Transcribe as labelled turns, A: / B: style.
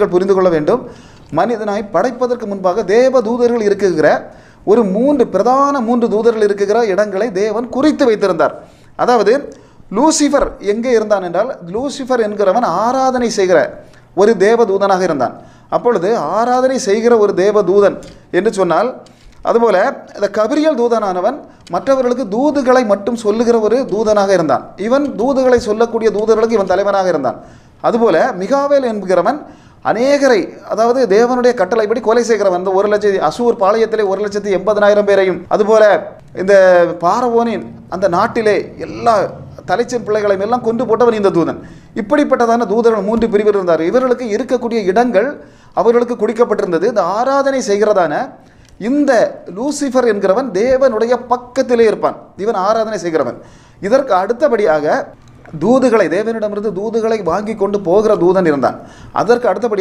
A: நீங்கள் புரிந்து கொள்ள வேண்டும். மனிதனாய் படைப்பதற்கு முன்பாக தேவ தூதர்கள் இருக்குகிற ஒரு மூன்று பிரதான மூன்று தூதர்கள் இருக்குகிற இடங்களை தேவன் குறித்து வைத்திருந்தார். அதாவது லூசிஃபர் எங்கே இருந்தான் என்றால் லூசிஃபர் என்கிறவன் ஆராதனை செய்கிற ஒரு தேவ தூதனாக இருந்தான். அப்பொழுது ஆராதனை செய்கிற ஒரு தேவ தூதன் என்று சொன்னால் அதுபோல இந்த கபிரியல் தூதனானவன் மற்றவர்களுக்கு தூதுகளை மட்டும் சொல்லுகிற ஒரு தூதனாக இருந்தான். இவன் தூதுகளை சொல்லக்கூடிய தூதர்களுக்கு இவன் தலைவனாக இருந்தான். அதுபோல மிகாவேல் என்கிறவன் அநேகரை அதாவது தேவனுடைய கட்டளைப்படி கொலை செய்கிறவன் அந்த ஒரு லட்சத்தி அசூர் பாளையத்திலே ஒரு லட்சத்தி எண்பதனாயிரம் பேரையும். அதுபோல இந்த பாரவோனின் அந்த நாட்டிலே எல்லா தலைச்சின் பிள்ளைகளையும் எல்லாம் கொண்டு போட்டவன் இந்த தூதன். இப்படிப்பட்டதான தூதர்கள் மூன்று பிரிவர் இருந்தார் இவர்களுக்கு இருக்கக்கூடிய இடங்கள் அவர்களுக்கு குடிக்கப்பட்டிருந்தது. இந்த ஆராதனை செய்கிறதான இந்த லூசிஃபர் என்கிறவன் தேவனுடைய பக்கத்திலே இருப்பான். இவன் ஆராதனை செய்கிறவன். இதற்கு அடுத்தபடியாக தூதுகளை தேவனிடமிருந்து தூதுகளை வாங்கி கொண்டு போகிற தூதன் இருந்தான். அதற்கு அடுத்தபடியாக